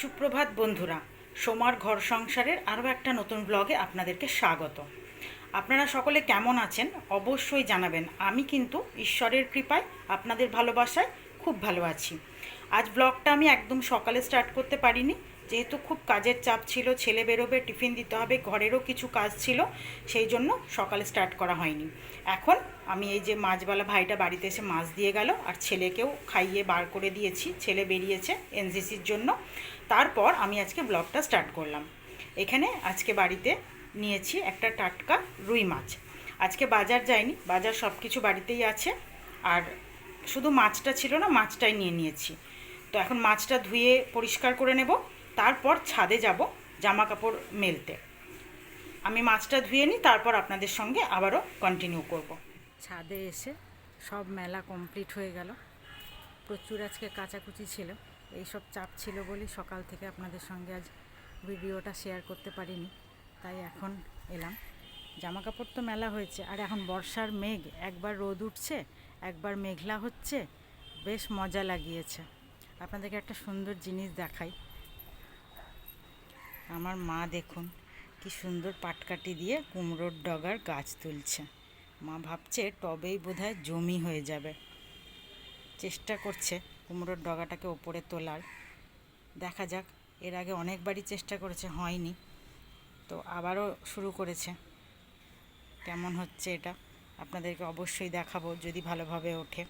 সুপ্রভাত বন্ধুরা, সোমার ঘর সংসারের আরও একটা নতুন ব্লগে আপনাদেরকে স্বাগত। আপনারা সকলে কেমন আছেন? অবশ্যই জানাবেন। আমি কিন্তু ঈশ্বরের কৃপায় আপনাদের ভালোবাসায় খুব ভালো আছি। আজ ব্লগটা আমি একদম সকালে স্টার্ট করতে পারিনি। যেহেতু খুব কাজের চাপ ছিল, ছেলে বেরোবে, টিফিন দিতে হবে, ঘরেরও কিছু কাজ ছিল, সেই জন্য সকালে স্টার্ট করা হয়নি। এখন আমি এই যে মাছওয়ালা ভাইটা বাড়িতে এসে মাছ দিয়ে গেল, আর ছেলেকেও খাইয়ে বার করে দিয়েছি, ছেলে বেরিয়েছে এনসিসির জন্য। তারপর আমি আজকে ব্লগটা স্টার্ট করলাম। এখানে আজকে বাড়িতে নিয়েছি একটা টাটকা রুই মাছ। আজকে বাজার যায়নি বাজার সব কিছু বাড়িতেই আছে, আর শুধু মাছটা ছিল না, মাছটাই নিয়ে নিয়েছি। তো এখন মাছটা ধুয়ে পরিষ্কার করে নেব। তারপর ছাদে যাব জামা কাপড় মেলতে। আমি মাছটা ধুয়ে নিই, তারপর আপনাদের সঙ্গে আবারও কন্টিনিউ করব। ছাদে এসে সব মেলা কমপ্লিট হয়ে গেল। প্রচুর আজকে কাচাকুচি ছিল। এইসব চাপ ছিল বলে সকাল থেকে আপনাদের সঙ্গে আজ ভিডিওটা শেয়ার করতে পারিনি। তাই এখন এলাম। জামা কাপড় তো মেলা হয়েছে, আর এখন বর্ষার মেঘ। একবার রোদ উঠছে, একবার মেঘলা হচ্ছে, বেশ মজা লাগিয়েছে। আপনাদেরকে একটা সুন্দর জিনিস দেখাই। আমার মা দেখুন, কি সুন্দর পাটকাঠি দিয়ে কুমড়োর ডগার গাছ তুলছে। মা ভাবছে টবেই বোধহয় জমি হয়ে যাবে। চেষ্টা করছে কুমড়োর ডগাটাকে ওপরে তোলার। দেখা যাক, এর আগে অনেকবারই চেষ্টা করেছে, হয়নি। তো আবারও শুরু করেছে। কেমন হচ্ছে এটা? আপনাদেরকে অবশ্যই দেখাবো, যদি ভালোভাবে ওঠে।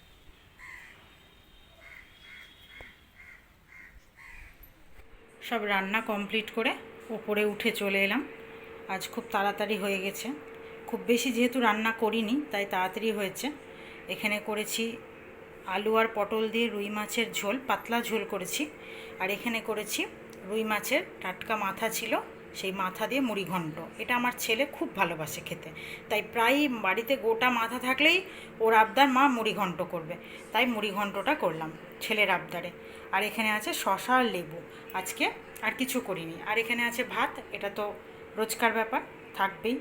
সব রান্না কমপ্লিট করে ওপরে উঠে চলে এলাম। আজ খুব তাড়াতাড়ি হয়ে গেছে। খুব বেশি যেহেতু রান্না করিনি, তাই তাড়াতাড়ি হয়েছে। এখানে করেছি আলু আর পটল দিয়ে রুই মাছের ঝোল, পাতলা ঝোল করেছি। আর এখানে করেছি রুই মাছের টাটকা মাথা ছিল। সেই মাথা দিয়ে মুড়ি ঘন্ট এটা আমার ছেলে খুব ভালোবাসে খেতে। তাই প্রায় বাড়িতে গোটা মাথা থাকলেই ওর আবদার মা মুড়ি ঘন্ট করবে। তাই মুড়ি ঘন্টটা করলাম ছেলের আবদারে। আর এখানে আছে শশা আর লেবু। আজকে আর কিছু করিনি। আর এখানে আছে ভাত, এটা তো রোজকার ব্যাপার, থাকবেই।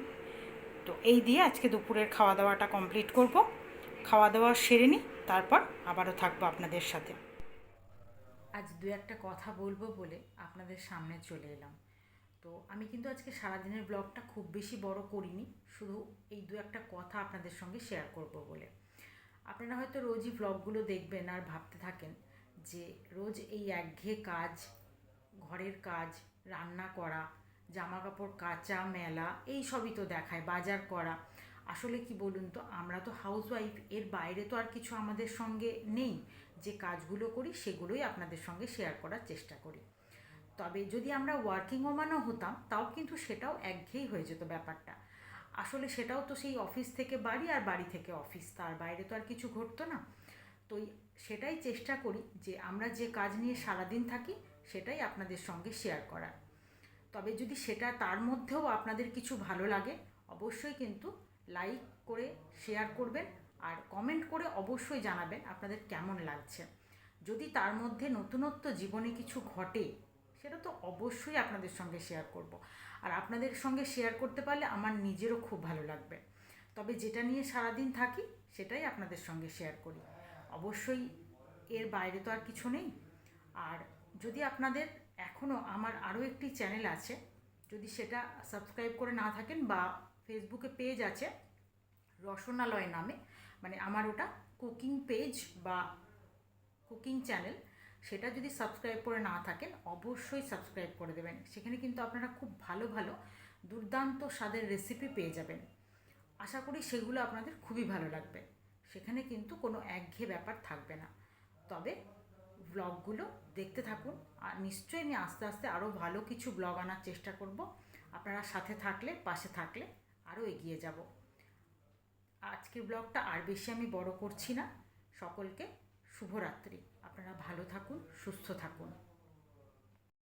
তো এই দিয়ে আজকে দুপুরের খাওয়া দাওয়াটা কমপ্লিট করব। খাওয়া দাওয়া সেরে নিই, তারপর আবারও থাকব আপনাদের সাথে। আজ দু একটা কথা বলব বলে আপনাদের সামনে চলে এলাম। তো আমি কিন্তু আজকে সারাদিনের ব্লগটা খুব বেশি বড় করিনি, শুধু এই দু একটা কথা আপনাদের সঙ্গে শেয়ার করব বলে। আপনারা হয়তো রোজই ব্লগগুলো দেখবেন আর ভাবতে থাকেন যে রোজ এই একঘেয়ে কাজ, ঘরের কাজ, রান্না করা জামা কাপড় কাচা, মেলা, এই সবই তো দেখায়, বাজার করা। আসলে কি বলুন তো, আমরা তো হাউসওয়াইফ এর বাইরে তো আর কিছু আমাদের সঙ্গে নেই। যে কাজগুলো করি সেগুলোই আপনাদের সঙ্গে শেয়ার করার চেষ্টা করি। তবে যদি আমরা ওয়ার্কিং ওমানও হতাম, তাও কিন্তু সেটাও একঘেয়েই হয়ে যেত ব্যাপারটা। আসলে সেটাও তো সেই অফিস থেকে বাড়ি আর বাড়ি থেকে অফিস তার বাইরে তো আর কিছু ঘটতো না। তো সেটাই চেষ্টা করি যে আমরা যে কাজ নিয়ে সারাদিন থাকি, সেটাই আপনাদের সঙ্গে শেয়ার করার। তবে যদি সেটা তার মধ্যেও আপনাদের কিছু ভালো লাগে, অবশ্যই কিন্তু লাইক করে শেয়ার করবেন আর কমেন্ট করে অবশ্যই জানাবেন আপনাদের কেমন লাগছে। যদি তার মধ্যে নতুনত্ব জীবনে কিছু ঘটে সেটা তো অবশ্যই আপনাদের সঙ্গে শেয়ার করব। আর আপনাদের সঙ্গে শেয়ার করতে পারলে আমার নিজেরও খুব ভালো লাগবে। তবে যেটা নিয়ে সারাদিন থাকি, সেটাই আপনাদের সঙ্গে শেয়ার করি। অবশ্যই এর বাইরে তো আর কিছু নেই। আর যদি আপনাদের এখনও আমার আরও একটি চ্যানেল আছে, যদি সেটা সাবস্ক্রাইব করে না থাকেন বা ফেসবুকে পেজ আছে, রসনালয় নামে মানে আমার ওটা কুকিং পেজ বা কুকিং চ্যানেল সেটা যদি সাবস্ক্রাইব করে না থাকেন, অবশ্যই সাবস্ক্রাইব করে দেবেন। সেখানে কিন্তু আপনারা খুব ভালো ভালো, দুর্দান্ত স্বাদের রেসিপি পেয়ে যাবেন। আশা করি সেগুলো আপনাদের খুবই ভালো লাগবে। সেখানে কিন্তু কোনো একঘেয়ে ব্যাপার থাকবে না। তবে ব্লগগুলো দেখতে থাকুন, আর নিশ্চয়ই আমি আস্তে আস্তে আরও ভালো কিছু ব্লগ আনার চেষ্টা করব। আপনারা সাথে থাকলে, পাশে থাকলে আরও এগিয়ে যাব। আজকের ব্লগটা আর বেশি আমি বড় করছি না। সকলকে শুভরাত্রি। আপনারা ভালো থাকুন সুস্থ থাকুন।